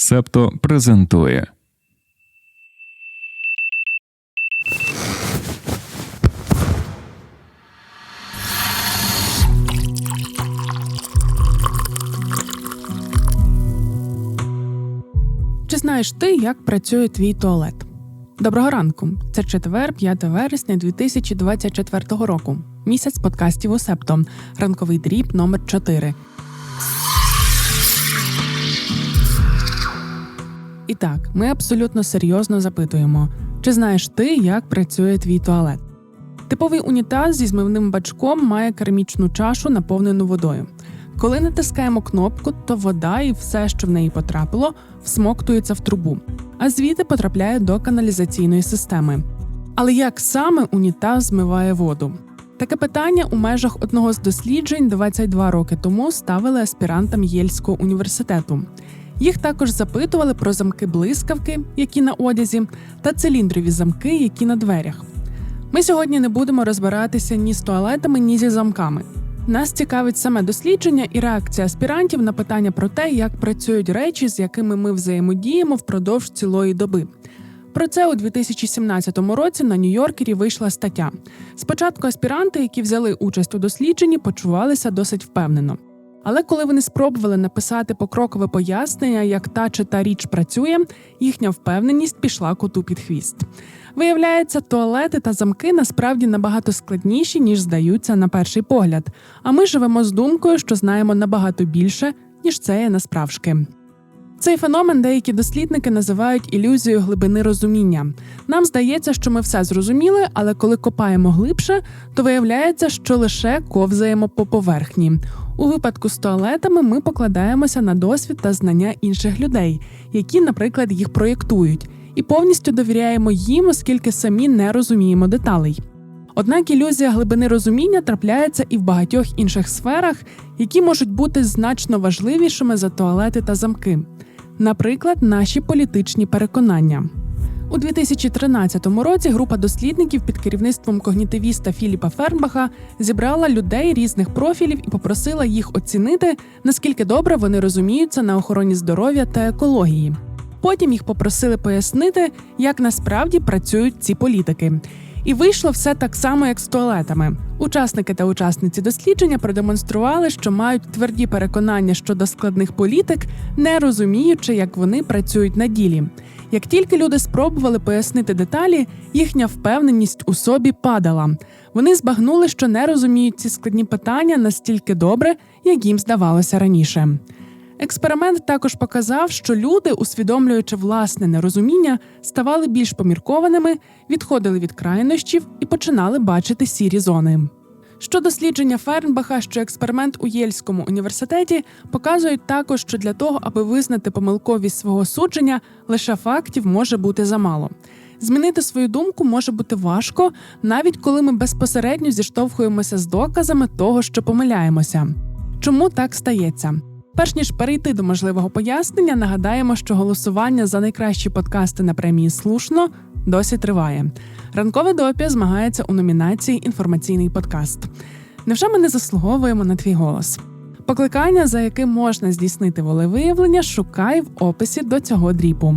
Септо презентує. Чи знаєш ти, як працює твій туалет? Доброго ранку. Це четвер, 5 вересня 2024 року. Місяць подкастів у Септо. Ранковий дріб номер 4 Так, ми абсолютно серйозно запитуємо: чи знаєш ти, як працює твій туалет? Типовий унітаз зі змивним бачком має керамічну чашу, наповнену водою. Коли натискаємо кнопку, то вода і все, що в неї потрапило, всмоктується в трубу, а звідти потрапляє до каналізаційної системи. Але як саме унітаз змиває воду? Таке питання у межах одного з досліджень 22 роки тому ставили аспірантам Єльського університету. Їх також запитували про замки блискавки, які на одязі, та циліндрові замки, які на дверях. Ми сьогодні не будемо розбиратися ні з туалетами, ні зі замками. Нас цікавить саме дослідження і реакція аспірантів на питання про те, як працюють речі, з якими ми взаємодіємо впродовж цілої доби. Про це у 2017 році на Нью-Йоркері вийшла стаття. Спочатку аспіранти, які взяли участь у дослідженні, почувалися досить впевнено. Але коли вони спробували написати покрокове пояснення, як та чи та річ працює, їхня впевненість пішла коту під хвіст. Виявляється, туалети та замки насправді набагато складніші, ніж здаються на перший погляд. А ми живемо з думкою, що знаємо набагато більше, ніж це є насправжки. Цей феномен деякі дослідники називають ілюзією глибини розуміння. Нам здається, що ми все зрозуміли, але коли копаємо глибше, то виявляється, що лише ковзаємо по поверхні. У випадку з туалетами ми покладаємося на досвід та знання інших людей, які, наприклад, їх проєктують, і повністю довіряємо їм, оскільки самі не розуміємо деталей. Однак ілюзія глибини розуміння трапляється і в багатьох інших сферах, які можуть бути значно важливішими за туалети та замки, наприклад, наші політичні переконання. У 2013 році група дослідників під керівництвом когнітивіста Філіпа Фернбаха зібрала людей різних профілів і попросила їх оцінити, наскільки добре вони розуміються на охороні здоров'я та екології. Потім їх попросили пояснити, як насправді працюють ці політики. І вийшло все так само, як з туалетами. Учасники та учасниці дослідження продемонстрували, що мають тверді переконання щодо складних політик, не розуміючи, як вони працюють на ділі. Як тільки люди спробували пояснити деталі, їхня впевненість у собі падала. Вони збагнули, що не розуміють ці складні питання настільки добре, як їм здавалося раніше. Експеримент також показав, що люди, усвідомлюючи власне нерозуміння, ставали більш поміркованими, відходили від крайнощів і починали бачити сірі зони. Що дослідження Фернбаха, що експеримент у Єльському університеті показують також, що для того, аби визнати помилковість свого судження, лише фактів може бути замало. Змінити свою думку може бути важко, навіть коли ми безпосередньо зіштовхуємося з доказами того, що помиляємося. Чому так стається? Перш ніж перейти до можливого пояснення, нагадаємо, що голосування за найкращі подкасти на премії слушно досі триває. Ранкове допі змагається у номінації Інформаційний подкаст. Невже ми не заслуговуємо на твій голос? Покликання, за яким можна здійснити волевиявлення, шукай в описі до цього дріпу.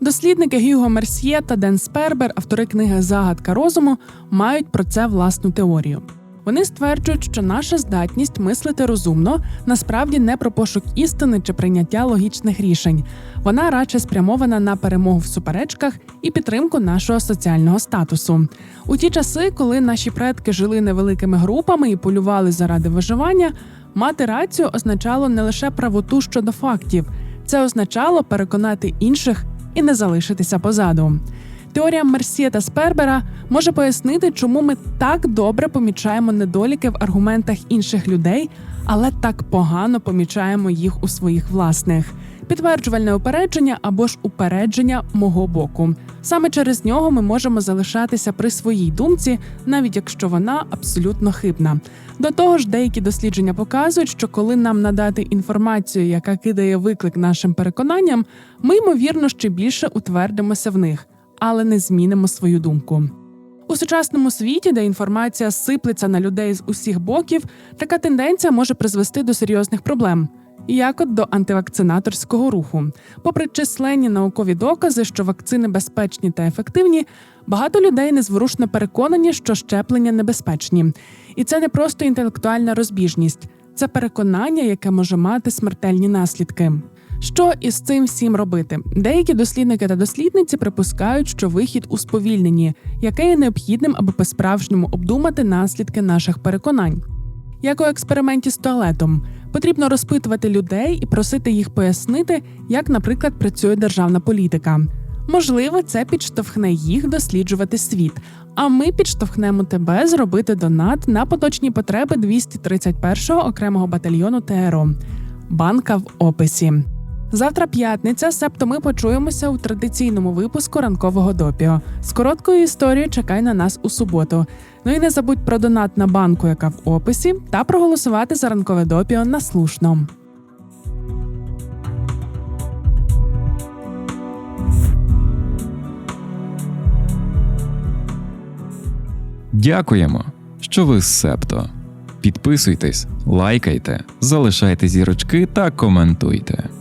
Дослідники Гюго Мерсьє та Ден Спербер, автори книги Загадка розуму, мають про це власну теорію. Вони стверджують, що наша здатність мислити розумно насправді не про пошук істини чи прийняття логічних рішень. Вона радше спрямована на перемогу в суперечках і підтримку нашого соціального статусу. У ті часи, коли наші предки жили невеликими групами і полювали заради виживання, мати рацію означало не лише правоту щодо фактів, це означало переконати інших і не залишитися позаду. Теорія Мерсьє та Спербера може пояснити, чому ми так добре помічаємо недоліки в аргументах інших людей, але так погано помічаємо їх у своїх власних. Підтверджувальне упередження або ж упередження мого боку. Саме через нього ми можемо залишатися при своїй думці, навіть якщо вона абсолютно хибна. До того ж, деякі дослідження показують, що коли нам надати інформацію, яка кидає виклик нашим переконанням, ми ймовірно ще більше утвердимося в них але не змінимо свою думку. У сучасному світі, де інформація сиплеться на людей з усіх боків, така тенденція може призвести до серйозних проблем. як от до антивакцинаторського руху. Попри численні наукові докази, що вакцини безпечні та ефективні, багато людей незворушно переконані, що щеплення небезпечні. І це не просто інтелектуальна розбіжність, це переконання, яке може мати смертельні наслідки. Що із цим всім робити? Деякі дослідники та дослідниці припускають, що вихід у сповільненні, яке є необхідним, аби по-справжньому обдумати наслідки наших переконань. Як у експерименті з туалетом, потрібно розпитувати людей і просити їх пояснити, як, наприклад, працює державна політика. Можливо, це підштовхне їх досліджувати світ. А ми підштовхнемо тебе зробити донат на поточні потреби 231-го окремого батальйону ТРО. Банка в описі. Завтра п'ятниця, себто ми почуємося у традиційному випуску ранкового допіо. З короткою історією чекай на нас у суботу. Ну і не забудь про донат на банку, яка в описі, та проголосувати за ранкове допіо на слушно. Дякуємо, що ви з Септо. Підписуйтесь, лайкайте, залишайте зірочки та коментуйте.